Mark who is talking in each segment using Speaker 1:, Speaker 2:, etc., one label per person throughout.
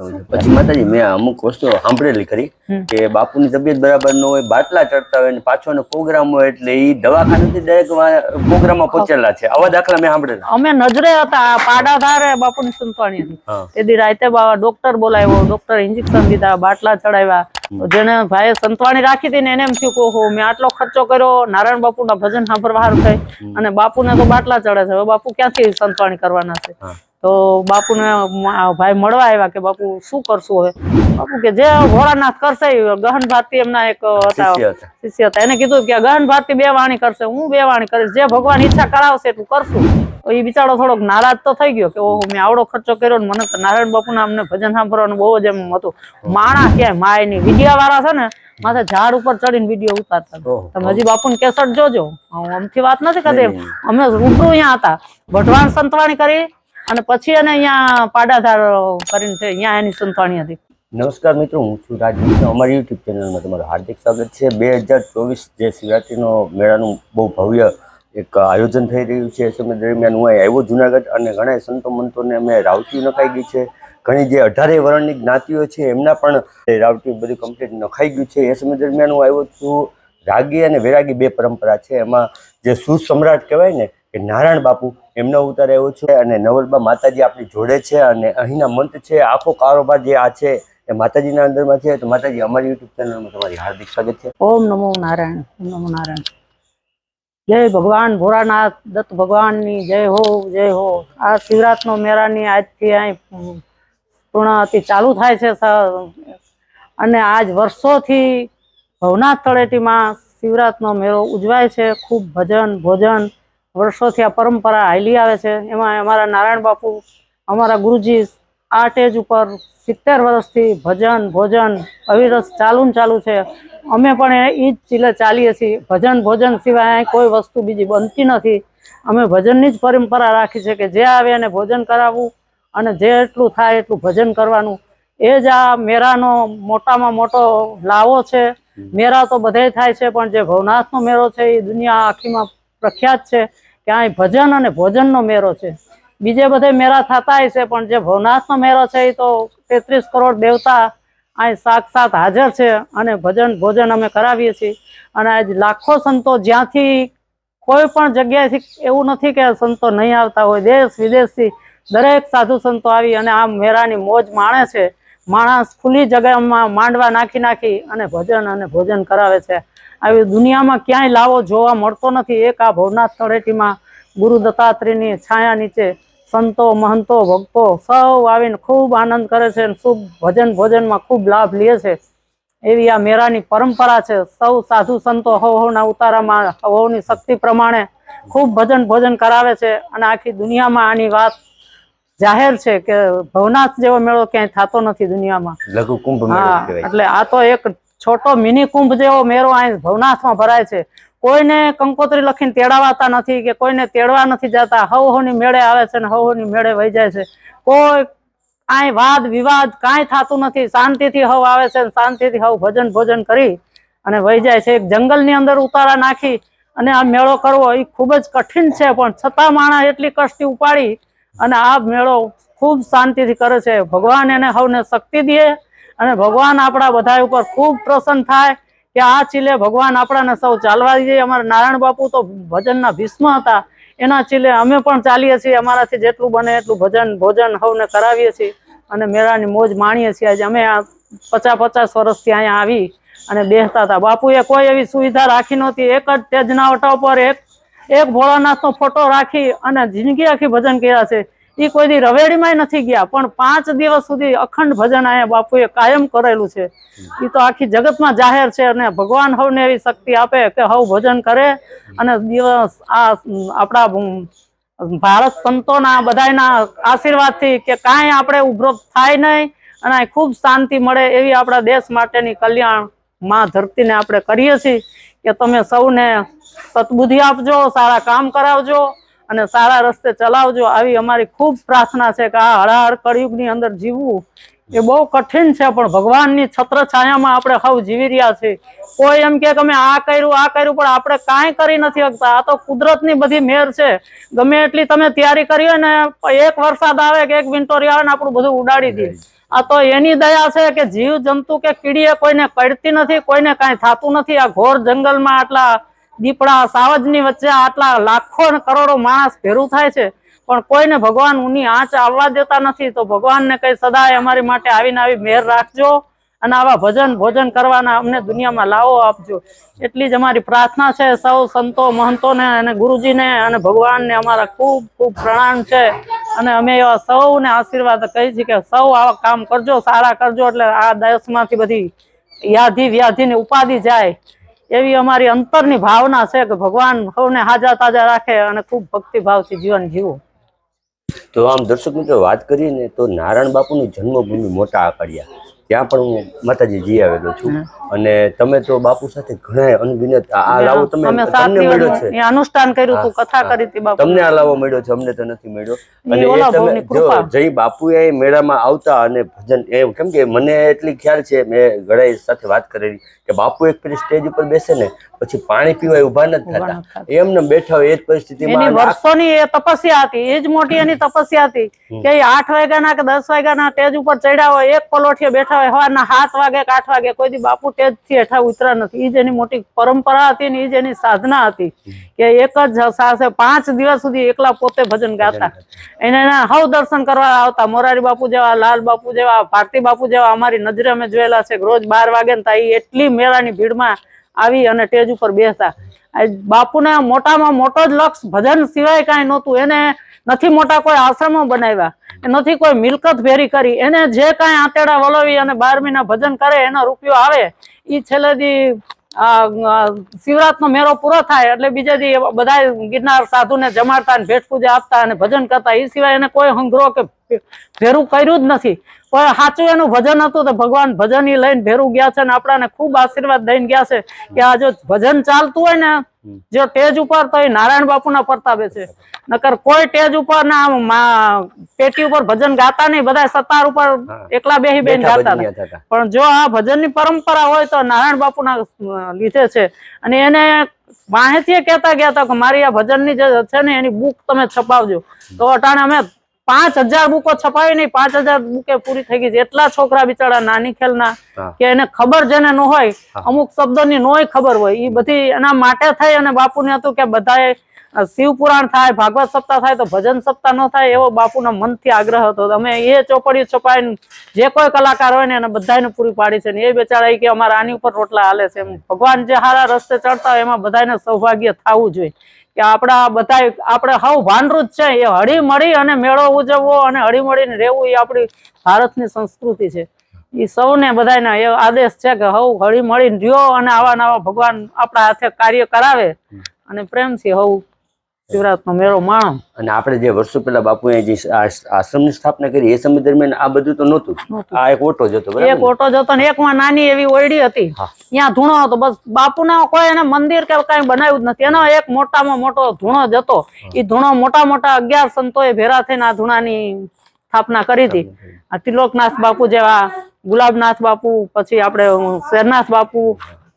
Speaker 1: પછી માતાજી મેં અમુક વસ્તુ સાંભળેલી
Speaker 2: હમ.
Speaker 1: કે બાપુની તબિયત બરાબર ન હોય બાટલા ચડતા હોય પાછો પ્રોગ્રામ હોય એટલે એ દવાખાનેથી ડાયરેક્ટ પ્રોગ્રામમાં પહોંચેલા છે. આવા દાખલા મેં સાંભળેલા.
Speaker 2: અમે નજરે હતા પાડાધારે બાપુની સંતવાણી હતી. તેથી રાતે ડોક્ટર બોલાવ્યો ડોક્ટર ઇન્જેક્શન દીધા બાટલા ચડાવ્યા. જેને ભાઈ સંતવાણી રાખી હતી ને એને એમ થયું કે ઓહો મેં આટલો ખર્ચો કર્યો નારાયણ બાપુના ભજન સાંભળવા સારું થાય. અને બાપુને તો બાટલા ચડે છે. હવે બાપુ ક્યાંથી સંતવાણી કરવાના છે. તો બાપુને ભાઈ મળવા આવ્યા કે બાપુ શું કરશું હવે? બાપુ કે જે ભોળાનાથ કરશે ગહન ભારતી એમના એક હતા.
Speaker 1: શિષ્ય હતા.
Speaker 2: એને કીધું કે ગહન ભારતી બે વાણી કરશે હું બે વાણી કરીશ. જે ભગવાન ઈચ્છા કરાવશે એટલું કરશું. એ બિચારો થોડોક નારાજ તો થઈ ગયો કે ઓહો મેં આવડો ખર્ચો કર્યો ને મને તો નારાયણ બાપુના અમને ભજન સાંભળવાનું બહુ જ એમ હતું. માણા ક્યાંય માયની વિડિયા વાળા છે ને માથે ઝાડ ઉપર ચડીને વીડિયો ઉતારતા તમે હજી બાપુ કેસટ જોજો. હું અમથી વાત નથી કરતી. અમે રૂબરૂ અહીંયા હતા. ભટવાણ સંતવાણી કરી અને પછી એને અહીંયા પાડાધાર કરીને છે, અહીંયા એની સંતાણી હતી.
Speaker 1: નમસ્કાર મિત્રો, હું છું રાજ મિશ્રા. અમારી યુટ્યુબ ચેનલમાં તમારું હાર્દિક સ્વાગત છે. બે હજાર ચોવીસ જે શિવરાત્રીનો મેળાનું બહુ ભવ્ય એક આયોજન થઈ રહ્યું છે, એ સમય દરમિયાન હું આવ્યો જુનાગઢ અને ઘણા સંતો મંતોને અમે રાવટી નખાઈ ગઈ છે. ઘણી જે અઢારે વર્ણની જ્ઞાતિઓ છે, એમના પણ રાવટી બધું કમ્પ્લીટ નખાઈ ગયું છે. એ સમય દરમિયાન હું આવ્યો છું રાગી અને વૈરાગી બે પરંપરા છે. એમાં જે સુસમ્રાટ કહેવાય ને, કે નારાયણ બાપુ એમના ઉતાર આવ્યો છે અને નવલબા માતાજી આપણી જોડે છે અને અહીંના મંત છે, આખો કારોબાર જે આ છે એ માતાજીના અંદરમાં છે. તો માતાજી, અમારી યુટ્યુબ ચેનલમાં તમારી હાર્દિક સ્વાગત છે.
Speaker 2: ઓમ નમો નારાયણ, ઓમ નમો નારાયણ. જય ભગવાન ભોરાનાથ દત્ત ભગવાનની જય હો જય હો. આ શિવરાતનો મેળાની આજથી અહીં પૂર્ણાવતી ચાલુ થાય છે અને આજ વર્ષોથી ભવનાથ તળેટીમાં શિવરાતનો મેળો ઉજવાય છે. ખૂબ ભજન, ભોજન વર્ષોથી આ પરંપરા હાલી આવે છે. એમાં અમારા નારાયણ બાપુ અમારા ગુરુજી આ સ્ટેજ ઉપર સિત્તેર વર્ષથી ભજન ભોજન અવિરત ચાલુ ને ચાલુ છે. અમે પણ એ જ ચીલે ચાલીએ છીએ. ભજન ભોજન સિવાય અહીં કોઈ વસ્તુ બીજી બનતી નથી. અમે ભજનની જ પરંપરા રાખી છે કે જે આવે એને ભોજન કરાવવું અને જે એટલું થાય એટલું ભજન કરવાનું. એ જ આ મેળાનો મોટામાં મોટો લાવો છે. મેળા તો બધે થાય છે પણ જે ભવનાથનો મેળો છે એ દુનિયા આખીમાં પ્રખ્યાત છે કે અહીં ભજન અને ભોજનનો મેળો છે. બીજે બધે મેળા થતા છે, પણ જે ભવનાથનો મેળો છે એ તો તેત્રીસ કરોડ દેવતા અહીં સાક્ષાત હાજર છે અને ભજન ભોજન અમે કરાવીએ છીએ. અને આજ લાખો સંતો જ્યાંથી કોઈ પણ જગ્યાએથી એવું નથી કે સંતો નહીં આવતા હોય, દેશ વિદેશથી દરેક સાધુ સંતો આવી અને આ મેળાની મોજ માણે છે. માણસ ખુલ્લી જગ્યામાં માંડવા નાખી નાખી અને ભજન અને ભોજન કરાવે છે. આવી દુનિયામાં ક્યાંય લાવો જોવા મળતો નથી. એક આ ભવનાથ તળેટીમાં ગુરુ દત્તાત્રેયની છાયા નીચે સંતો મહંતો ભક્તો સૌ આવીને ખૂબ આનંદ કરે છે અને શુભ ભજન ભોજનમાં ખૂબ લાભ લે છે. એવી આ મેરાની પરંપરા છે. સૌ સાધુ સંતો હવ હવના ઉતારામાં હવહોની શક્તિ પ્રમાણે ખૂબ ભજન ભોજન કરાવે છે અને આખી દુનિયામાં આની વાત જાહેર છે કે ભવનાથ જેવો મેળો ક્યાંય થતો નથી દુનિયામાં. હા એટલે આ તો એક છોટો મિની કુંભ જેવો મેળો અહીં ભવનાથમાં ભરાય છે. કોઈને કંકોત્રી લખીને તેડાવાતા નથી કે કોઈને તેડવા નથી જતા. હવ હોની મેળે આવે છે ને હવ હવની મેળે વહી જાય છે. કોઈ કાંઈ વાદ વિવાદ કાંઈ થતું નથી. શાંતિથી હવ આવે છે ને શાંતિથી હવ ભજન ભોજન કરી અને વહી જાય છે. એક જંગલની અંદર ઉતારા નાખી અને આ મેળો કરવો એ ખૂબ જ કઠિન છે, પણ છતાં માણસ એટલી કષ્ટી ઉપાડી અને આ મેળો ખૂબ શાંતિથી કરે છે. ભગવાન એને હવને શક્તિ દે અને ભગવાન આપણા બધા ઉપર ખૂબ પ્રસન્ન થાય કે આ ચીલે ભગવાન આપણાને સૌ ચાલવા દઈએ. અમારા નારાયણ બાપુ તો ભજનના ભીષ્મ હતા. એના ચીલે અમે પણ ચાલીએ છીએ. અમારાથી જેટલું બને એટલું ભજન, ભોજન હવને કરાવીએ છીએ. અને મેળાની મોજ માણીએ છીએ. આજે અમે આ પચાસ પચાસ વર્ષથી અહીંયા આવી અને બેસતા હતા. બાપુએ કોઈ એવી સુવિધા રાખી નહોતી. એક જ તેજના ઓટા ઉપર એક એક ભોળાનાથનો ફોટો રાખી અને જિંદગી આખી ભજન કર્યા છે. એ કોઈ દી રવેડીમાંય નથી ગયા, પણ પાંચ દિવસ સુધી અખંડ ભજન અહીંયા બાપુએ કાયમ કરેલું છે. એ તો આખી જગતમાં જાહેર છે અને ભગવાન હવને એવી શક્તિ આપે કે હવ ભજન કરે અને દિવસ આ આપણા ભારત સંતોના બધાના આશીર્વાદથી કે કાંઈ આપણે ઉભરો થાય નહીં અને ખૂબ શાંતિ મળે એવી આપણા દેશ માટેની કલ્યાણમાં ધરતીને આપણે કરીએ છીએ. કે તમે સૌને સદબુદ્ધિ આપજો, સારા કામ કરાવજો. અને સારા રસ્તે ચલાવજો. આવી અમારી ખૂબ પ્રાર્થના છે કે આ હળાહળ કળિયુગની અંદર જીવવું એ બહુ કઠિન છે પણ ભગવાનની છત્ર છાયામાં આપણે સૌ જીવી રહ્યા છીએ. કોઈ એમ કે અમે આ કર્યું આ કર્યું પણ આપણે કાંઈ કરી નથી શકતા. આ તો કુદરતની બધી મેર છે. ગમે એટલી તમે તૈયારી કરી હોય ને એક વરસાદ આવે કે એક વિન્ટોરી આવે ને આપણું બધું ઉડાડી દે. આ તો એની દયા છે કે જીવ જંતુ કે કીડીએ કોઈને કડતી નથી કોઈને કાંઈ થતું નથી. આ ઘોર જંગલમાં આટલા દીપડા સાવજની વચ્ચે આટલા લાખો કરોડો માણસ ભેરું થાય છે, પણ કોઈને ભગવાન ઉની આંચ આવવા દેતા નથી, તો ભગવાનને કઈ સદાય અમારી માટે આવીને આવી મેર રાખજો અને આવા ભજન ભોજન કરવાના અમને દુનિયામાં લાવો આપજો. એટલી જ અમારી પ્રાર્થના છે, સૌ સંતો મહંતોને અને ગુરુજીને અને ભગવાનને અમારા ખૂબ ખૂબ પ્રણામ છે. અને અમે એવા સૌને આશીર્વાદ કહી છીએ કે સૌ આવા કામ કરજો, સારા કરજો, એટલે આ દેશમાંથી બધી યાધિ વ્યાધિની ઉપાધિ જાય. એવી અમારી અંતરની ભાવના છે કે ભગવાન સૌને હાજા તાજા રાખે અને ખૂબ ભક્તિભાવથી જીવન જીવો.
Speaker 1: તો આમ દર્શક મિત્રો, વાત કરીએ ને તો નારાયણ બાપુની જન્મભૂમિ મોટા આકડિયા. ત્યાં પણ હું માતાજી જી આવેલો છું. અને તમે તો બાપુ સાથે ઘણા અનગિનત આ લાવો તમે. તમને મળ્યો છે.
Speaker 2: અનુષ્ઠાન કર્યું હતું કથા કરી હતી બાપુ
Speaker 1: તમને આ લાવો મળ્યો છે અમને તો નથી મળ્યો. અને એ તમે જો જઈ બાપુ એ મેળામાં આવતા અને ભજન એ કેમ કે મને એટલી ખ્યાલ છે મેં ઘણા સાથે વાત કરેલી કે બાપુ એક પેલી સ્ટેજ ઉપર બેસે ને પછી પાણી પીવા ઊભા નથી થતા. એમને બેઠા હોય એ જ પરિસ્થિતિમાં
Speaker 2: વર્ષોની એ તપસ્યા હતી એ જ મોટી એની તપસ્યા હતી. કે આઠ વાગ્યાના કે દસ વાગ્યાના સ્ટેજ ઉપર ચડ્યા હોય એક પલોઠીએ બેઠા હોય સવારના સાત વાગે કે આઠ વાગે કોઈ દી બાપુ સ્ટેજથી હેઠા ઉતરા નથી. એ જ એની મોટી પરંપરા હતી ને એ જ એની સાધના હતી કે એક જ સાસે પાંચ દિવસ સુધી એકલા પોતે ભજન ગાતા. એને હવ દર્શન કરવા આવતા. મોરારી બાપુ જેવા લાલ બાપુ જેવા ભારતી બાપુ જેવા અમારી નજરે અમે જોયેલા છે રોજ બાર વાગે ને ત્યાં એટલી મેળાની ભીડમાં આવી અને સ્ટેજ ઉપર બેસતા. બાપુને મોટામાં મોટો જ લક્ષ ભજન સિવાય કાંઈ નહોતું. એને નથી મોટા કોઈ આશ્રમો બનાવ્યા નથી કોઈ મિલકત ભેરી કરી, એને જે કાંઈ આંતેડા વલોવી અને બાર મહિના ભજન કરે, એનો રૂપિયો આવે, ઈ છેલ્લે દી શિવરાત નો મેળો પૂરો થાય, એટલે બીજે દી બધા ગિરનાર સાધુને જમાડતા અને ભેટ પૂજા આપતા અને ભજન કરતા એ સિવાય એને કોઈ હંગરો કે ભેરું કર્યું જ નથી. પણ સાચું એનું ભજન હતું તો ભગવાન ભજન લઈને ભેરું ગયા છે ને આપણાને ખૂબ આશીર્વાદ દઈને ગયા છે કે આ જો ભજન ચાલતું હોય ને જો ટેજ ઉપર તો એ નારાયણ બાપુના પ્રતાપે છે નકર કોઈ ટેજ ઉપર ના પેટી ઉપર ભજન ગાતા નહીં બધા સતાર ઉપર એકલા બેહી બેન ગાતા. પણ જો આ ભજનની પરંપરા હોય તો નારાયણ બાપુના લીધે છે. અને એને માહિતી કહેતા ગયા હતા કે મારી આ ભજનની જે છે ને એની બુક તમે છપાવજો. તો અટાણે અમે પાંચ હજાર બુકો છપાવી નહીં. પાંચ હજાર બુકે પૂરી થઈ ગઈ છે. એટલા છોકરા બિચારા નાની ખેલના કે એને ખબર જેને ન હોય અમુક શબ્દોની નોય ખબર હોય. એ બધી એના માટે થઈ અને બાપુને હતું કે બધાએ શિવપુરાણ થાય ભાગવત સપ્તાહ થાય તો ભજન સપ્તાહ ન થાય એવો બાપુના મનથી આગ્રહ હતો. અમે એ ચોપડી છપાઈને જે કોઈ કલાકાર હોય ને એને બધાને પૂરી પાડી છે. ને એ બેચારા કે અમારા આની ઉપર રોટલા હાલે છે. ભગવાન જે હારા રસ્તે ચડતા હોય એમાં બધાને સૌભાગ્ય થવું જોઈએ. કે આપણા બધા આપણે હવ ભાનરૂપ છે એ હળી મળી અને મેળો ઉજવવો અને હળી મળીને રહેવું એ આપણી ભારતની સંસ્કૃતિ છે. એ સૌને બધાને એ આદેશ છે કે હવ હળી મળીને રહ્યો અને આવા નવા ભગવાન આપણા હાથે કાર્ય કરાવે અને પ્રેમથી હવ શિવરાતનો મેળો માણો.
Speaker 1: અને આપણે જે વર્ષો પહેલા બાપુએ જે આશ્રમની સ્થાપના કરી એ સમય દરમિયાન આ બધું તો નહોતું. આ એક ઓટો જતો
Speaker 2: એક ઓટો જતો ને એકમાં નાની એવી ઓરડી હતી. ત્યાં ધૂણો હતો બસ બાપુના કોઈ એને મંદિર કે કઈ બનાવ્યું જ નથી. એનો એક મોટામાં મોટો ધૂણો જ હતો. એ ધૂણો મોટા મોટા અગિયાર સંતોએ ભેરા થઈને આ ધૂણાની સ્થાપના કરી હતી. આ ત્રિલોકનાથ બાપુ જેવા ગુલાબનાથ બાપુ પછી આપણે શેરનાથ બાપુ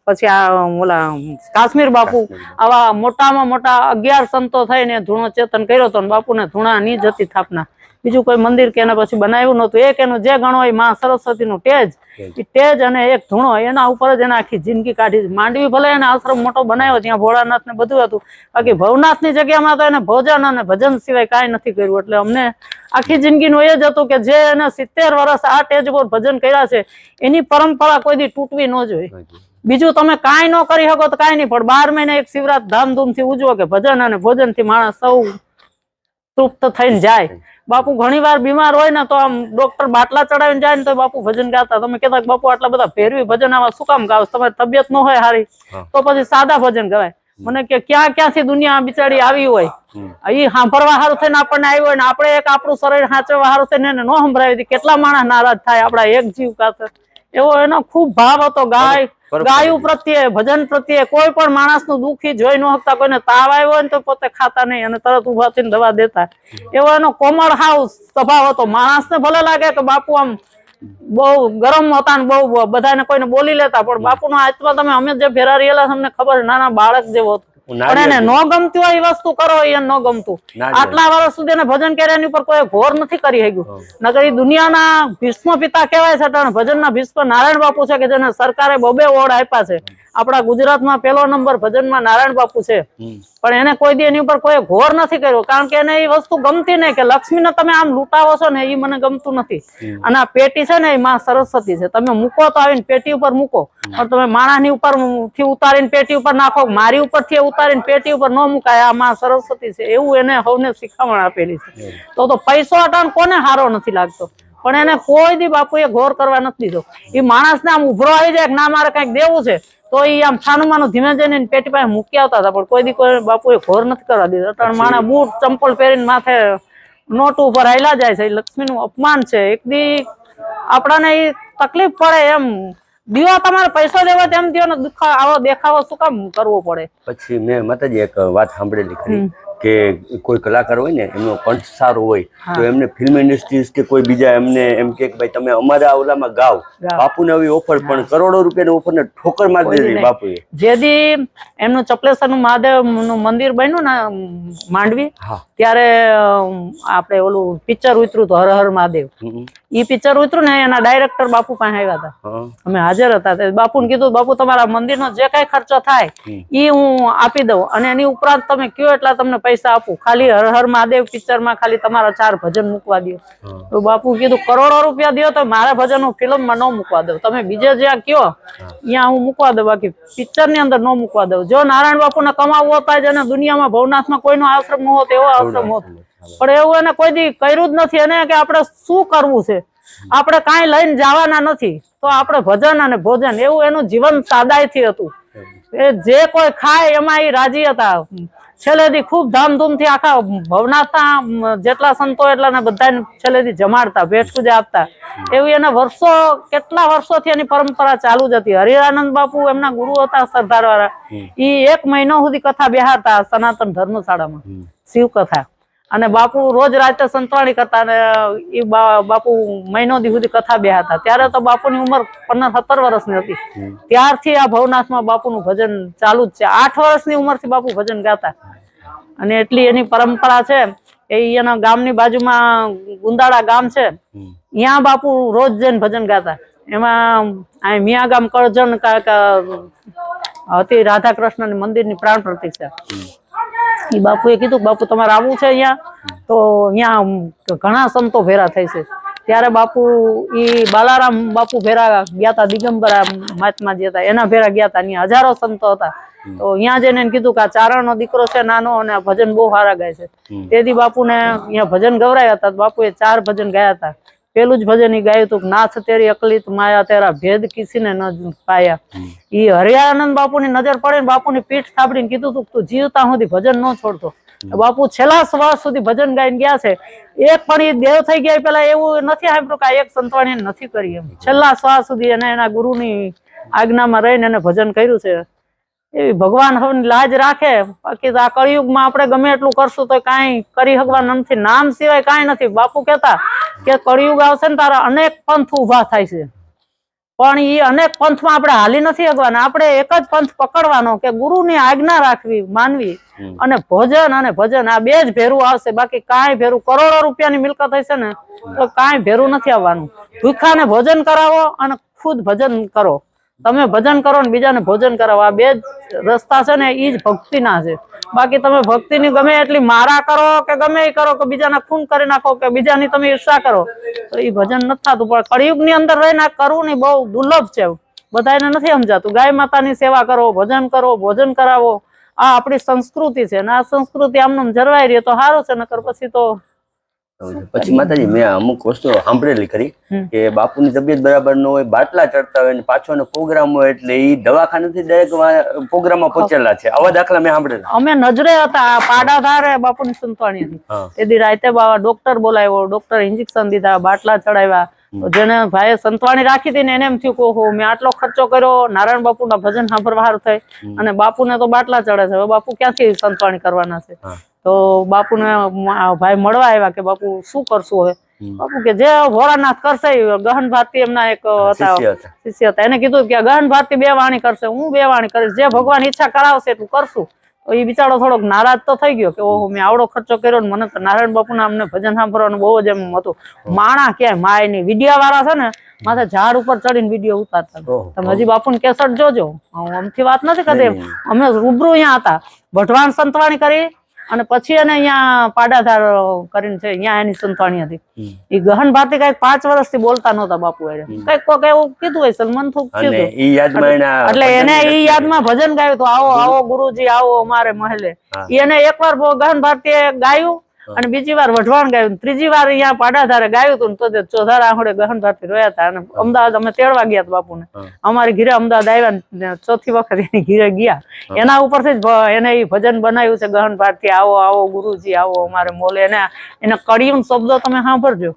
Speaker 2: પછી આ ઓલા કાશ્મીર બાપુ આવા મોટામાં મોટા અગિયાર સંતો થઈને ધૂણો ચેતન કર્યો હતો બાપુને ધૂણા ની જતી સ્થાપના બીજું કોઈ મંદિર કે એને પછી બનાવ્યું નહોતું. એક એનું જે ગણો એ માં સરસ્વતીનું ટેજ. એ ટેજ અને એક ધૂણો એના ઉપર જ એને આખી જિંદગી કાઢી. માંડવી ભલે એને આશ્રમ મોટો બનાવ્યો ત્યાં ભોળાનાથ ને બધું હતું. બાકી ભવનાથની જગ્યામાં તો એને ભોજન અને ભજન સિવાય કાંઈ નથી કર્યું. એટલે અમને આખી જિંદગીનું એ જ હતું કે જે એને સિત્તેર વર્ષ આ ટેજ પર ભજન કર્યા છે એની પરંપરા કોઈ દી તૂટવી ન જોઈએ. બીજું તમે કાંઈ ન કરી શકો તો કાંઈ નહીં પણ બાર મહિને એક શિવરાત ધામધૂમથી ઉજવો કે ભજન અને ભોજનથી માણસ સૌ તૃપ્ત થઈને જાય. બાપુ ઘણી વાર બીમાર હોય ને તો આમ ડોક્ટર બાટલા ચડાવીને જાય ને તો બાપુ ભજન ગાતા. તમે કહેતા બાપુ આટલા બધા ફેરવી ભજન આવા શું કામ ગાવ? તમારી તબિયત ન હોય સારી. તો પછી સાદા ભજન ગવાય. મને કે ક્યાં ક્યાંથી દુનિયા બિચારી આવી હોય? એ સાંભળવા હારું થઈને આપણને આવ્યું હોય ને આપણે એક આપણું શરીર સાચવવા હારું થઈને એને ન સંભળાવી કેટલા માણસ નારાજ થાય આપણા એક જીવ કાતે એવો એનો ખૂબ ભાવ હતો ગાય. ગાયું પ્રત્યે, ભજન પ્રત્યે, કોઈ પણ માણસનું દુઃખી જોઈ ન શકતા કોઈને તાવ આવ્યો હોય તો પોતે ખાતા નહીં અને તરત ઊભા થઈને દવા દેતા. એવો એનો કોમળ હાવ સ્વભાવ હતો. માણસ ને ભલે લાગે કે બાપુ આમ બહુ ગરમ હતા ને બહુ બધાને કોઈને બોલી લેતા, પણ બાપુનો આત્મા તમે અમે જે ભેરા રહેલા અમને ખબર નાના બાળક જેવો હતો. પણ એને ન ગમતી હોય એ વસ્તુ કરો એ ન ગમતું. આટલા વર્ષ સુધી એને ભજન કર્યા ઉપર કોઈ ઘોર નથી કરી શક્યું. નકર ઈ દુનિયાના ભીષ્મ પિતા કહેવાય છે ભજનના ભીષ્મ નારાયણ બાપુ છે કે જેને સરકારે બબે ઓર્ડ આપ્યા છે. આપણા ગુજરાતમાં પેલો નંબર ભજનમાં નારાયણ બાપુ છે. પણ એને કોઈ દી એની ઉપર કોઈ ઘોર નથી કર્યો. કારણ કે એને એ વસ્તુ ગમતી નહીં કે લક્ષ્મીને તમે આમ લૂંટાવો છો ને એ મને ગમતું નથી. અને આ પેટી છે ને એ માં સરસ્વતી છે. તમે મૂકો તો આવીને પેટી ઉપર મૂકો. પણ તમે માણસની ઉપરથી ઉતારીને પેટી ઉપર નાખો. મારી ઉપરથી ઉતારીને પેટી ઉપર ન મુકાય. આ માં સરસ્વતી છે. એવું એને હવને શીખામણ આપેલી છે. તો તો પૈસો અટાણ કોને હારો નથી લાગતો? પણ એને કોઈ દી બાપુએ ઘોર કરવા નથી દીધો. એ માણસને આમ ઉભરો આવી જાય કે ના મારે કંઈક દેવું છે. તો એ આમ છાનું માનું ધીમે જઈને પેટી પાસે મૂકી આવતા હતા પણ કોઈ દી કોઈ બાપુએ ઘોર નથી કરવા દીધો. ત્રણ માણા બૂટ ચંપલ પહેરીને માથે નોટ ઉપર હાલ્યા જાય છે. એ લક્ષ્મીનું અપમાન છે. એક દી આપણાને એ તકલીફ પડે એમ. દીવા તમારે પૈસો દેવા તેમ દ્યો ને દુખા આવો દેખાવો શું કામ કરવો પડે?
Speaker 1: પછી મેં માતાજી એક વાત સાંભળેલી ખરી. કે કોઈ કલાકાર હોય ને એમનો કંઠ સારો હોય તો એમને ફિલ્મ ઇન્ડસ્ટ્રીઝ કે કોઈ બીજા એમને એમ કે ભાઈ તમે અમારા ઓલામાં ગાઓ. બાપુને આવી ઓફર પણ કરોડો રૂપિયાની ઓફર ને ઠોકર મારી દીધી બાપુએ.
Speaker 2: એમનું દી એમનું ચપલેશ્વરનું મહાદેવનું મંદિર બન્યું ને માંડવી ત્યારે આપડે આપણે ઓલું પિક્ચર ઉતર્યું હતું હર હર મહાદેવ. ઈ પિક્ચર ઉતર્યું ને એના ડાયરેક્ટર બાપુ પાસે આવ્યા હતા. અમે હાજર હતા. બાપુને કીધું બાપુ તમારા મંદિરનો જે કઈ ખર્ચો થાય ઈ હું આપી દઉં અને એની ઉપરાંત તમે કયો એટલા તમને પૈસા આપું. ખાલી હર હર મહાદેવ પિક્ચરમાં ખાલી તમારા ચાર ભજન મૂકવા દો તો બાપુ કીધું કરોડો રૂપિયા દો તો મારા ભજન હું ફિલ્મમાં ન મૂકવા દઉં. તમે બીજે જ્યાં કયો ત્યાં હું મૂકવા દઉં. બાકી પિક્ચરની અંદર ન મૂકવા દઉં. જો નારાયણ બાપુને કમાવવું હોતા જ અને દુનિયામાં ભવનાથમાં કોઈનો આશ્રમ ન હોત એવો આશ્રમ હોત. પણ એવું એને કોઈ દી કર્યું જ નથી એને કે આપણે શું કરવું છે? આપણે કાંઈ લઈને જવાના નથી. તો આપણે ભજન અને ભોજન એવું એનું જીવન સાદાઈથી હતું. એ જે કોઈ ખાય એમાં એ રાજી હતા. છેલ્લેથી ખૂબ ધામધૂમથી આખા ભવનાથના જેટલા સંતો એટલા બધાને છેલ્લેથી જમાડતા ભેટ પૂજા આપતા. એવી એને વર્ષો કેટલા વર્ષોથી એની પરંપરા ચાલુ જ હતી. હરિરાનંદ બાપુ એમના ગુરુ હતા સરદાર વાળા એ એક મહિનો સુધી કથા બેહારતા સનાતન ધર્મશાળામાં. શિવ કથા અને બાપુ રોજ રાતે સંતવાણી કરતા અને એ બાપુ મહિનો દી સુધી કથા બે હતા. ત્યારે તો બાપુની ઉંમર પંદર સત્તર વર્ષની હતી. ત્યારથી આ ભવનાથમાં બાપુનું ભજન ચાલુ જ છે. આઠ વર્ષની ઉંમરથી બાપુ ભજન ગાતા. અને એટલી એની પરંપરા છે એ એના ગામની બાજુમાં ગુંદાળા ગામ છે. ત્યાં બાપુ રોજ જઈને ભજન ગાતા. એમાં આ મિયા ગામ કરજણ હતી રાધા કૃષ્ણની મંદિરની પ્રાણ પ્રતિષ્ઠા. ઈ બાપુએ કીધું કે બાપુ તમારે આવવું છે અહીંયા? તો અહીંયા ઘણા સંતો ભેરા થાય છે. ત્યારે બાપુ ઈ બાલારામ બાપુ ભેરા ગયા તા દિગંબરા મહાત્મા જે હતા એના ભેરા ગયા હતા હજારો સંતો હતા. તો અહીંયા જઈને કીધું કે આ ચારણનો દીકરો છે નાનો અને ભજન બહુ સારા ગાય છે.
Speaker 1: તેથી
Speaker 2: તેથી બાપુને અહીંયા ભજન ગવરાયા હતા. તો બાપુએ ચાર ભજન ગાયા હતા. પેલું જ ભજન ઈ ગાયું હતું નાથ તેરી અકલિત માયા તેરા ભેદ કિસીને ન પાયા. ઈ હરિયાનંદ બાપુની નજર પડે ને બાપુની પીઠ થાબડીને કીધું તું તું જીવતા સુધી ભજન ન છોડતો. બાપુ છેલ્લા શ્વાસ સુધી ભજન ગાઈને ગયા છે. એક પણ ઈ દેવ થઈ ગયા પેલા એવું નથી સાંભળ્યું કે એક સંતવાણી નથી કરી એમ. છેલ્લા શ્વાસ સુધી એને એના ગુરુની આજ્ઞામાં રહીને એને ભજન કર્યું છે. એવી ભગવાન હવે લાજ રાખે. બાકી આ કળિયુગમાં આપણે ગમે એટલું કરશું તો કાંઈ કરી શકવાના નથી. નામ સિવાય કાંઈ નથી. બાપુ કહેતા કે કળિયુગ આવશે ને તારા અનેક પંથ ઊભા થાય છે. પણ એ અનેક પંથમાં આપણે હાલી નથી શકવાના આપણે એક જ પંથ પકડવાનો કે ગુરુની આજ્ઞા રાખવી માનવી અને ભજન અને ભજન. આ બે જ ભેરું આવશે. બાકી કાંઈ ભેરું કરોડો રૂપિયાની મિલકત હશે ને તો કાંઈ ભેરું નથી આવવાનું. ભૂખાને ભોજન કરાવો અને ખુદ ભજન કરો. તમે ભજન કરો ને બીજાને ભોજન કરાવો. આ બે રસ્તા છે ને એ જ ભક્તિના છે. બાકી તમે ભક્તિની ગમે એટલી મારા કરો કે ગમે એ કરો, કે બીજાના ખૂન કરી નાખો, કે બીજાની તમે ઈર્ષા કરો, તો એ ભજન નથી થતું. પણ કળિયુગની અંદર રહીને કરવું ને બહુ દુર્લભ છે બધાને નથી સમજાતું. ગાય માતાની સેવા કરો, ભજન કરો, ભોજન કરાવો. આ આપણી સંસ્કૃતિ છે ને, આ સંસ્કૃતિ આમનું જળવાઈ રહી તો સારું છે, નકર પછી તો
Speaker 1: પછી માતાજી મેં અમુક વસ્તુ સાંભળેલી
Speaker 2: કરી.
Speaker 1: કે બાપુની તબિયત બરાબર ન હોય બાટલા ચડતા હોય પાછો એનો પ્રોગ્રામ હોય એટલે એ દવાખાનેથી ડાયરેક્ટ પ્રોગ્રામમાં પહોંચેલા છે. આવા દાખલા મેં સાંભળેલા.
Speaker 2: અમે નજરે હતા પાડાધારે બાપુની સંતવાણી હતી. તેથી રાતે બાવા ડોક્ટર બોલાવ્યો ડોક્ટર ઇન્જેક્શન દીધા બાટલા ચડાવ્યા. જેને ભાઈએ સંતવાણી રાખી હતી ને એને એમ થયું કે ઓહો મેં આટલો ખર્ચો કર્યો નારાયણ બાપુના ભજન સાંભળવા હાર થઈ અને બાપુને તો બાટલા ચડે છે. હવે બાપુ ક્યાંથી સંતવાણી કરવાના છે. તો બાપુને ને ભાઈ મળવા આવ્યા કે બાપુ શું કરશું હવે? બાપુ કે જે ભોળાનાથ કરશે ગહન ભારતી એમના એક હતા
Speaker 1: શિષ્ય હતા.
Speaker 2: એને કીધું કે ગહન ભારતી બે વાણી કરશે હું બે વાણી કરીશ. જે ભગવાન ઈચ્છા કરાવશે એટલું કરશું. તો એ બિચારો થોડોક નારાજ તો થઈ ગયો કે ઓહો મેં આવડો ખર્ચો કર્યો ને મને તો નારાયણ બાપુના અમને ભજન સાંભળવાનું બહુ જ એમ હતું. માણા ક્યાંય? માય નહીં વિડિયા વાળા છે ને માથે ઝાડ ઉપર ચડીને વીડિયો ઉતારતા. તમે હજી બાપુ ને કેસટ જોજો. હું આમથી વાત નથી કરતી. અમે રૂબરૂ અહીંયા હતા. વઢવાણ સંતવાણી કરી અને પછી એને અહીંયા પાડાધાર કરીને છે અહીંયા એની સંતાણી હતી. એ ગહન ભારતી કંઈક પાંચ વર્ષથી બોલતા નહોતા બાપુ એને. કંઈક કોક એવું કીધું હોય સલમાન થૂક એટલે એને ઈ યાદમાં ભજન ગાયું તો આવો આવો ગુરુજી આવો અમારે મહેલે. એને એકવાર ગહન ભારતીએ ગાયું અને બીજી વાર વઢવાણ ગાયું ત્રીજી વાર અહીંયા પાડાધારે ગાયું હતું તો તે ચોથા ગહન ભાતી રોયા હતા. અને અમદાવાદ અમે તેડવા ગયા હતા બાપુને. અમારે ઘીરે અમદાવાદ આવ્યા ચોથી વખત એની ઘીરે ગયા. એના ઉપરથી જ એને એ ભજન બનાવ્યું છે ગહન ભારતી આવો આવો ગુરુજી આવો અમારે મોલે. એને એને કડિયું શબ્દો તમે સાંભળજો.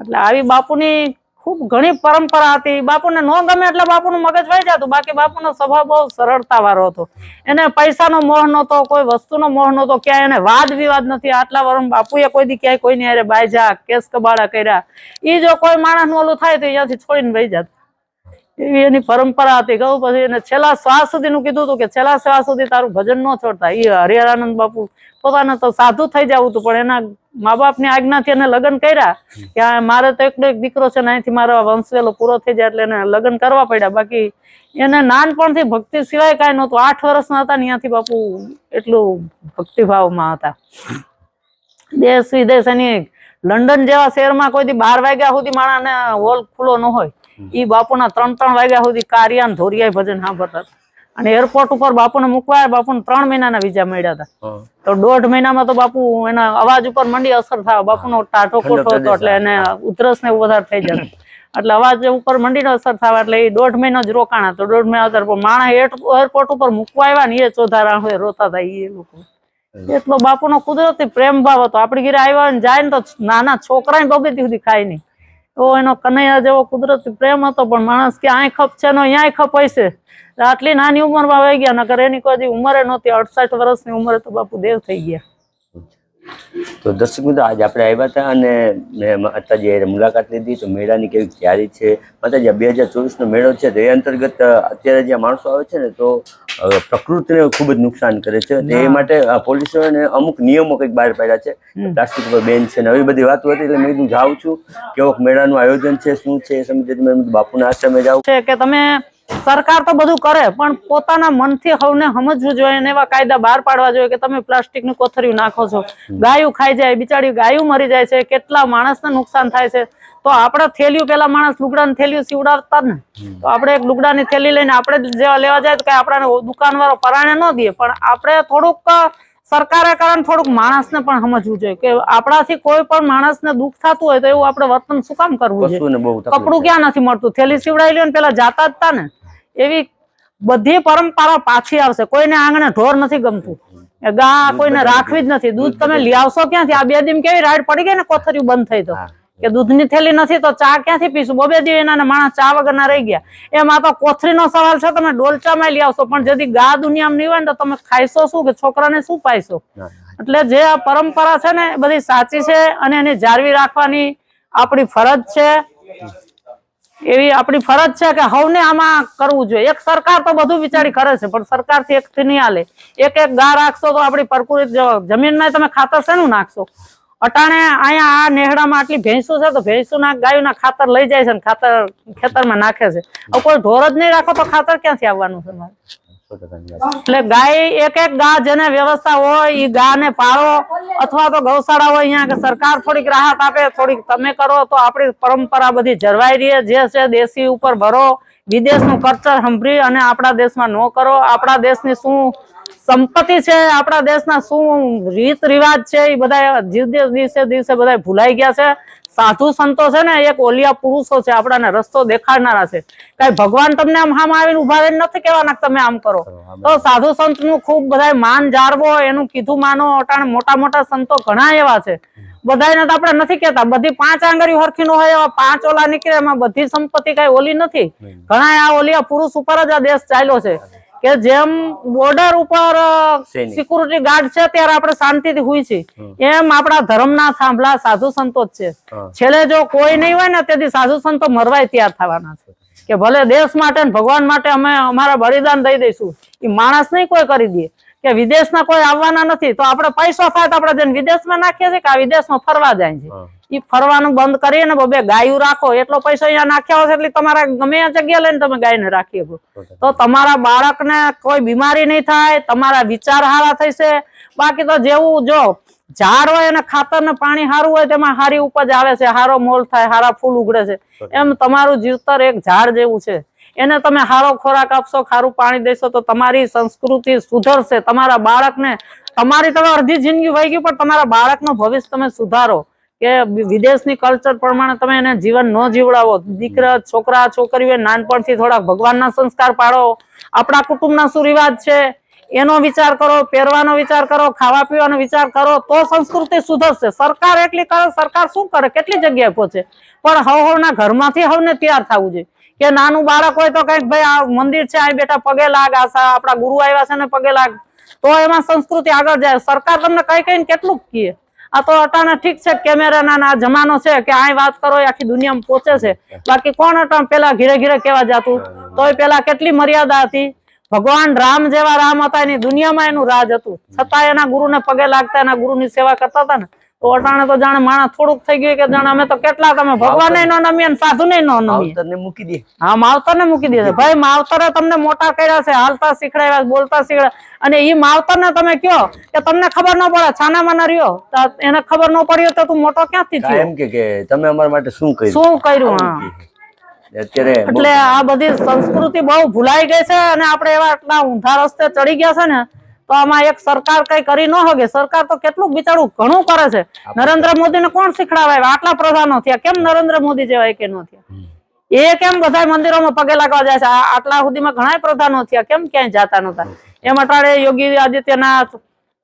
Speaker 2: એટલે આવી બાપુની ખૂબ ઘણી પરંપરા હતી. બાપુને ન ગમે એટલે બાપુનું મગજ વહી જતું. બાકી બાપુનો સ્વભાવ બહુ સરળતા વાળો હતો. એને પૈસાનો મોહ નહોતો, કોઈ વસ્તુનો મોહ નહોતો, ક્યાંય એને વાદ વિવાદ નથી. આટલા વર્ષ બાપુએ કોઈ દી ક્યાંય કોઈની હારે બાયજા, કેસ કબાડા કર્યા. એ જો કોઈ માણસનું ઓલું થાય તો અહીંયાથી છોડીને વહી જતા. એવી એની પરંપરા હતી કહું પછી એને છેલ્લા શ્વાસ સુધીનું કીધું હતું કે છેલ્લા શ્વાસ સુધી તારું ભજન ન છોડતા. ઈ હરિહરાનંદ બાપુ પોતાને તો સાધુ થઈ જવું હતું પણ એના મા બાપની આજ્ઞાથી એને લગ્ન કર્યા. કે મારે તો એકલો એક દીકરો છે ને અહીંથી મારો વંશવેલો પૂરો થઈ જાય એટલે એને લગ્ન કરવા પડ્યા. બાકી એને નાનપણથી ભક્તિ સિવાય કાંઈ નહોતું. આઠ વર્ષના હતા ને ત્યાંથી બાપુ એટલું ભક્તિભાવમાં હતા. દેશ વિદેશ એની લંડન જેવા શહેરમાં કોઈ દી બાર વાગ્યા સુધી માણસને હોલ ખુલ્લો ન હોય. ઈ બાપુના ત્રણ ત્રણ વાગ્યા સુધી કારિયાન ધોરિયા ભજન સાંભળતા. અને એરપોર્ટ ઉપર બાપુને મૂકવા બાપુને ત્રણ મહિનાના વિઝા મળ્યા હતા. તો દોઢ મહિનામાં તો બાપુ એના અવાજ ઉપર મંડી અસર થાય. બાપુનો
Speaker 1: ટાટો
Speaker 2: કોઠો હતો એટલે એને ઉધરસ ને વધારે થઈ જાય એટલે અવાજ ઉપર મંડીનો અસર થવા એટલે એ દોઢ મહિનો જ રોકાણ હતો. દોઢ મહિના માણસ એરપોર્ટ ઉપર મૂકવા આવ્યા ને એ ચોધારા રોતા હતા એ લોકો. એટલો બાપુનો કુદરતી પ્રેમ ભાવ હતો. આપડી ઘરે આવ્યા ને જાય ને તો નાના છોકરા બબેતી સુધી ખાય નહીં. તો એનો કનૈયા જેવો કુદરતી પ્રેમ હતો, પણ માણસ કે આય ખપ છે નો ન્યાય ખપ હશે છે. આટલી નાની ઉંમરમાં વહી ગયા, નકર એની કોઈ ઉંમરે નહોતી, અડસઠ વર્ષની ઉંમરે તો બાપુ દેવ થઈ ગયા.
Speaker 1: તો દર્શક મિત્રો આજે આપણે આવ્યા હતા અને મેં માતાજી મુલાકાત લીધી તો મેળાની કેવી તૈયારી છે? માતાજી બે હજાર ચોવીસનો મેળો છે તો એ અંતર્ગત અત્યારે જ્યાં માણસો આવે છે ને તો પ્રકૃતિને ખૂબ જ નુકસાન કરે છે. તો એ માટે પોલીસોને અમુક નિયમો કંઈક બહાર પાડ્યા છે. પ્લાસ્ટિક ઉપર બેન છે ને આવી બધી વાતો હતી એટલે મેં કીધું જાઉં છું. કેવોક મેળાનું આયોજન છે શું છે સમજે મેં બાપુના આશ્રમે જાઉં
Speaker 2: છે કે તમે સરકાર તો બધું કરે પણ પોતાના મનથી હવને સમજવું જોઈએ અને એવા કાયદા બહાર પાડવા જોઈએ કે તમે પ્લાસ્ટિકનું કોથળીઓ નાખો છો. ગાયું ખાઈ જાય બિચારી ગાયું મરી જાય છે કેટલા માણસને નુકસાન થાય છે. તો આપણે થેલીઓ પેલા માણસ લુગડાની થેલિયું સીવડાવતા ને. તો આપણે એક લુગડાની થેલી લઈને આપણે જેવા લેવા જાય તો કઈ આપણાને દુકાનવાળો પરાણે ન દે. પણ આપણે થોડુંક સરકારે કારણ થોડુંક માણસને પણ સમજવું જોઈએ કે આપણાથી કોઈ પણ માણસને દુઃખ થતું હોય તો એવું આપણે વર્તન શું કામ કરવું જોઈએ? કપડું ક્યાં નથી મળતું? થેલી સીવડાવી લ્યો ને પેલા જાતા જ ને એવી બધી પરંપરા પાછી આવશે. કોઈને આંગણે ઢોર નથી ગમતું. ગા કોઈને રાખવી જ નથી. દૂધ તમે લઈ આવશો ક્યાંથી? આ બે દિન કેવી રાઈડ પડી ગઈ ને કોથર્યું બંધ થઈ તો. કે દૂધની થેલી નથી તો ચા ક્યાંથી પીશું? બબે દી એના માણસ ચા વગરના રહી ગયા. એમાં તો કોથરીનો સવાલ છે તમે ડોલચામાં લઈ આવશો પણ જેથી ગા દુનિયામાં નહીં હોય ને તો તમે ખાઈશો શું કે છોકરાને શું પાઈશો? એટલે જે આ પરંપરા છે ને બધી સાચી છે અને એને જાળવી રાખવાની આપણી ફરજ છે. એવી આપણી ફરજ છે કે હવને આમાં કરવું જોઈએ. એક સરકાર તો બધું વિચારી કરે છે પણ સરકારથી એકથી નહીં હાલે. એક એક ગા રાખશો તો આપણી પ્રકૃતિ જમીનમાં તમે ખાતર શેનું નાખશો? અટાણે અહીંયા આ નેહડામાં આટલી ભેંસો છે તો ભેંસોના ગાયોના ખાતર લઈ જાય છે ને ખાતર ખેતરમાં નાખે છે કોઈ ઢોર જ નહીં રાખો તો ખાતર ક્યાંથી આવવાનું છે. એટલે ગાય એક એક ગા જેને વ્યવસ્થા હોય એ ગા ને પાળો અથવા તો ગૌશાળા હોય અહીંયા કે સરકાર થોડીક રાહત આપે, થોડીક તમે કરો તો આપણી પરંપરા બધી જળવાઈ રહી, જે છે દેશી ઉપર ભરો, વિદેશનું કલ્ચર સંભળી અને આપણા દેશમાં ન કરો આપણા દેશની શું સંપત્તિ છે આપણા દેશના શું રીત રિવાજ છે એ બધા દિવસે દિવસે બધા ભૂલાઈ ગયા છે. સાધુ સંતો છે ને એક ઓલિયા પુરુષો છે આપણાને રસ્તો દેખાડનારા છે. કઈ ભગવાન તમને આમ આમ આવીને ઊભા રહીને નથી કહેવાના તમે આમ કરો. તો સાધુ સંતનું ખૂબ બધા માન જાળવો એનું કીધું માનો અટાણે મોટા મોટા સંતો ઘણા એવા છે. બધાને તો આપણે નથી કેતા બધી પાંચ આંગળી હરખી નો હોય એવા પાંચ ઓલા નીકળે એમાં બધી સંપત્તિ કઈ ઓલી નથી. ઘણા આ ઓલિયા પુરુષ ઉપર જ આ દેશ ચાલ્યો છે. કે જેમ બોર્ડર ઉપર સિક્યુરિટી ગાર્ડ છે ત્યારે આપણે શાંતિથી હોય છે એમ આપણા ધર્મના થાંભલા સાધુ સંતો જ છે. છેલ્લે જો કોઈ નહીં હોય ને તેથી સાધુ સંતો મરવાય તૈયાર થવાના છે. કે ભલે દેશ માટે ભગવાન માટે અમે અમારા બલિદાન દઈ દઈશું એ માણસ નહીં કોઈ કરી દે. કે વિદેશના કોઈ આવવાના નથી તો આપણે પૈસો થાય તો આપણે જેને વિદેશમાં નાખીએ છીએ કે આ વિદેશમાં ફરવા જાય છે. ઈ ફરવાનું બંધ કરીને બબે ગાયું રાખો. એટલો પૈસો અહીંયા નાખ્યા હશે એટલે તમારા ગમે એ જગ્યા લઈને તમે ગાયને રાખી શકો તો તમારા બાળકને કોઈ બીમારી નહીં થાય તમારા વિચાર હારા થશે. બાકી તો જેવું જો ઝાડ હોય અને ખાતર ને પાણી સારું હોય તેમાં સારી ઉપજ આવે છે સારો મોલ થાય સારા ફૂલ ઉગડે છે. એમ તમારું જીવતર એક ઝાડ જેવું છે. એને તમે સારો ખોરાક આપશો સારું પાણી દેશો તો તમારી સંસ્કૃતિ સુધરશે. તમારા બાળકને તમારી તમે અડધી જિંદગી વહી ગઈ પણ તમારા બાળકનું ભવિષ્ય તમે સુધારો. કે વિદેશની કલ્ચર પ્રમાણે તમે એને જીવન ન જીવડાવો. દીકરા, છોકરા છોકરીઓ નાનપણથી થોડાક ભગવાનના સંસ્કાર પાડો. આપણા કુટુંબના શું રિવાજ છે? એનો વિચાર કરો, પહેરવાનો વિચાર કરો ખાવા પીવાનો વિચાર કરો, તો સંસ્કૃતિ સુધરશે. સરકાર એટલી કરે, સરકાર શું કરે? કેટલી જગ્યાએ પહોંચે? પણ હવ હવના ઘરમાંથી હવને તૈયાર થવું જોઈએ. કે નાનું બાળક હોય તો કંઈક, ભાઈ, આ મંદિર છે આ બેટા, પગે લાગ આશા આપણા ગુરુ આવ્યા છે ને પગે લાગ. તો એમાં સંસ્કૃતિ આગળ જાય. સરકાર તમને કઈ કઈ કેટલું કહે? આ તો અટાણે ઠીક છે કેમેરાના ના જમાનો છે કે આ વાત કરો આખી દુનિયામાં પહોંચે છે. બાકી કોણ અટાણ પેલા ઘીરે ઘીરે કેવા જાતું? તોય પેલા કેટલી મર્યાદા હતી? ભગવાન રામ જેવા રામ હતા એની દુનિયામાં એનું રાજ હતું. છતાં એના ગુરુને પગે લાગતા એના ગુરુની સેવા કરતા હતા ને? તો અટાણે તો જાણે માણસ થોડુંક થઈ ગયું કે જાણે અમે તો કેટલા તમે ભગવાન નો નમીએ સાધુ ને નો નમીએ.
Speaker 1: મૂકી દે.
Speaker 2: હા માવતર ને મૂકી દે ભાઈ માવતરે તમને મોટા કર્યા છે હાલતા શીખડાવ્યા બોલતા શીખડાવ્યા અને એ માવતર ને તમે કયો કે તમને ખબર ન પડે છાના માના રહ્યો? એને ખબર ન પડ્યો તો તું મોટો ક્યાંથી થયો?
Speaker 1: એમ કે કે તમે અમારા માટે શું કર્યું?
Speaker 2: શું કર્યું હા. એટલે આ બધી સંસ્કૃતિ બહુ ભૂલાઈ ગઈ છે અને આપણે એવા એટલા ઊંધા રસ્તે ચડી ગયા છે ને તો આમાં એક સરકાર કઈ કરી ન શકે સરકાર તો કેટલું બિચારું ઘણું કરે છે. નરેન્દ્ર મોદીને કોણ શીખડાવે? આટલા પ્રધાનો થયા. કેમ નરેન્દ્ર મોદી જેવા કે ન થયા? એ કેમ બધા મંદિરોમાં પગે લાગવા જાય છે? આટલા સુધીમાં ઘણા પ્રધાનો થયા. કેમ ક્યાંય જાતા નતા એમ અટાડે યોગી આદિત્યનાથ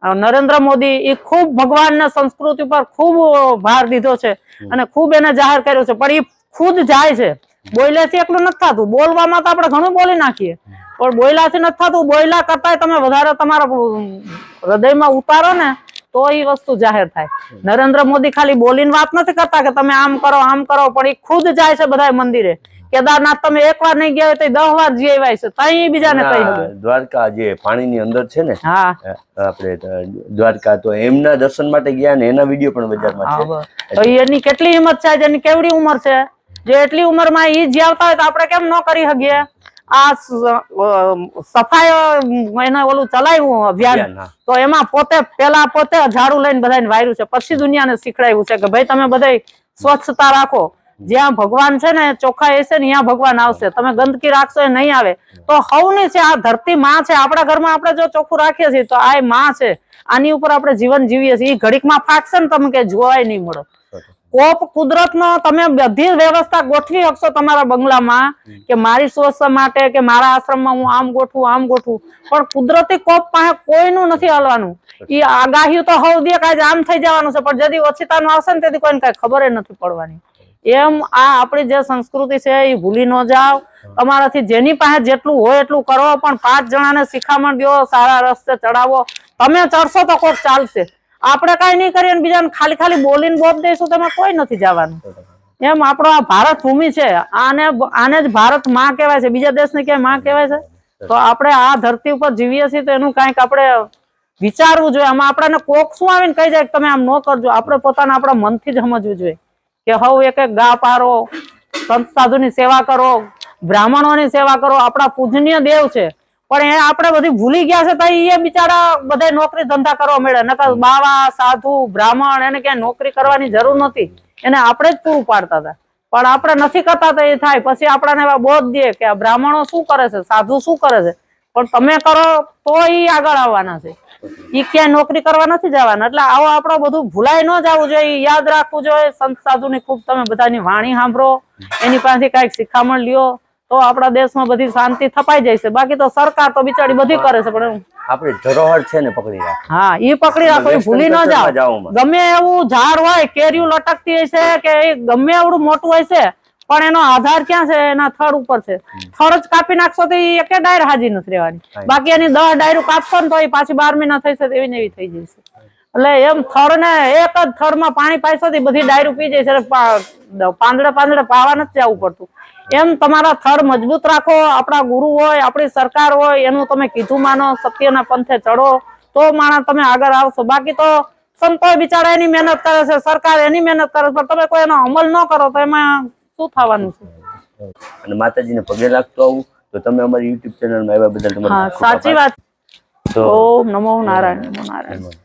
Speaker 2: નરેન્દ્ર મોદી એ ખૂબ ભગવાનના સંસ્કૃતિ પર ખૂબ ભાર દીધો છે અને ખૂબ એને જાહેર કર્યો છે. પણ એ ખુદ જાય છે. બોલ્યાથી એકલું નથી થતું. બોલવામાં તો આપણે ઘણું બોલી નાખીએ. પણ બોયલાથી નથી થતું. બોયલા કરતા તમે વધારે તમારા હૃદયમાં ઉતારો ને તો એ વસ્તુ જાહેર થાય. નરેન્દ્ર મોદી ખાલી બોલીને વાત નથી કરતા કે તમે આમ કરો આમ કરો પણ એ ખુદ જાય છે બધા મંદિરે. કેદારનાથ તમે એક વાર નહીં ગયા હોય તો દસ વાર જઈ આવ્યા છે. ત્યાં બીજાને કહી
Speaker 1: દ્વારકા જે પાણીની અંદર છે ને
Speaker 2: હા.
Speaker 1: આપણે દ્વારકા તો એમના દર્શન માટે ગયા ને એના વીડિયો પણ બજારમાં છે.
Speaker 2: તો એની કેટલી હિંમત છે? જેની કેવડી ઉંમર છે? જે એટલી ઉંમરમાં ઈ જીવતા હોય તો આપણે કેમ ન કરી શકીએ? આ સફાઈ એને ઓલું ચલાવ્યું અભિયાન. તો એમાં પોતે પેલા પોતે ઝાડુ લઈને બધાને વાયરું છે. પછી દુનિયાને શીખડાવ્યું છે કે ભાઈ તમે બધા સ્વચ્છતા રાખો. જ્યાં ભગવાન છે ને ચોખ્ખાઈ હશે ને ત્યાં ભગવાન આવશે. તમે ગંદકી રાખશો એ નહીં આવે. તો હવની છે આ ધરતી માં છે. આપણા ઘરમાં આપણે જો ચોખ્ખું રાખીએ છીએ તો આ માં છે. આની ઉપર આપણે જીવન જીવીએ છીએ. એ ઘડીકમાં ફાટશે ને તમે કે જોવાય નહીં મળો. કોપ કુદરતનો તમે બધી વ્યવસ્થા ગોઠવી શકશો તમારા બંગલામાં કે મારી સ્વચ્છતા માટે કે મારા આશ્રમમાં હું આમ ગોઠવું આમ ગોઠવું. પણ કુદરતી કોપ પાસે કોઈનું નથી હલવાનું. એ આગાહી તો હવ દે કાંઈ આમ થઈ જવાનું છે. પણ જદી ઓછીતાનું આવશે ને તેથી કોઈને કઈ ખબર નથી પડવાની. એમ આ આપણી જે સંસ્કૃતિ છે એ ભૂલી ન જાઓ. તમારાથી જેની પાસે જેટલું હોય એટલું કરો પણ પાંચ જણાને શિખામણ દો સારા રસ્તે ચડાવો. તમે ચડશો તો કોક ચાલશે. આપણે કઈ નહીં કરીએ બીજાને ખાલી ખાલી બોલીને બોધ દઈશું, તમે કોઈ નથી જવાનું. એમ આપણો આ ભારત ભૂમિ છે. આને આને જ ભારતમાં કહેવાય છે. બીજા દેશને ક્યાંયમાં કહેવાય છે? તો આપણે આ ધરતી ઉપર જીવીએ છીએ તો એનું કંઈક આપણે વિચારવું જોઈએ. આમાં આપણને કોક શું આવીને કહી જાય તમે આમ ન કરજો. આપણે પોતાના આપણા મનથી જ સમજવું જોઈએ કે હવ એક એક ગા પારો સંત સાધુની સેવા કરો, બ્રાહ્મણોની સેવા કરો. આપણા પૂજનીય દેવ છે. પણ એ આપણે બધી ભૂલી ગયા છે તો એ બિચારા બધા નોકરી ધંધા કરવા મળે નકર બાવા, સાધુ, બ્રાહ્મણ એને ક્યાંય નોકરી કરવાની જરૂર નથી એને આપણે જ પૂરું પાડતા હતા. પણ આપણે નથી કરતા તો એ થાય. પછી આપણાને એવા બોધ દે કે બ્રાહ્મણો શું કરે છે? સાધુ શું કરે છે? પણ તમે કરો તો એ આગળ આવવાના છે. એ ક્યાંય નોકરી કરવા નથી જવાના. એટલે આવો આપણો બધું ભૂલાઈ ન જવું જોઈએ. યાદ રાખવું જોઈએ. સંત સાધુની ખૂબ તમે બધાની વાણી સાંભળો. એની પાસેથી કાંઈક શિખામણ લ્યો. તો આપણા દેશમાં બધી શાંતિ થપાઈ જાય છે. બાકી તો સરકાર તો બિચારી બધી કરે છે પણ
Speaker 1: આપણી ધરોહર છે ને પકડી રાખ.
Speaker 2: હા એ પકડી રાખો ભૂલી ન જાઓ. ગમે એવું ઝાડ હોય કેરીયું લટકતી હોય છે કે ગમે એવડું મોટું હોય છે પણ એનો આધાર ક્યાં છે? એના થડ ઉપર છે. થડ જ કાપી નાખશો તો એ એકે ડાયર હાજી નથી રહેવાની. બાકી એની દસ ડાયરું કાપશો ને તો એ પાછી બાર મહિના થઈ છે એવી ને એવી થઈ જશે. એટલે એમ થડ ને એક જ થડમાં પાણી પાઈશો બધી ડાયરું પી જાય છે. પાંદડે પાંદડે પાવા નથી જવું પડતું. એમ તમારા થર મજબૂત રાખો આપણા ગુરુ હોય આપણી સરકાર હોય એનું તમે કીધું માનો સત્યના પંથે ચડો તો માણસ તમે આગળ આવશો. બાકી તો સંતો બિચારા એની મહેનત કરે છે સરકાર એની મહેનત કરે છે પણ તમે કોઈ એનો અમલ ન કરો તો એમાં શું થવાનું છે?
Speaker 1: અને માતાજીને પગે લાગતો આવું તો તમે અમારી યુટ્યુબ ચેનલમાં આવ્યા બદલ તમારો
Speaker 2: સાચી વાત.
Speaker 1: તો
Speaker 2: ઓમ નમો નારાયણ નમો નારાયણ.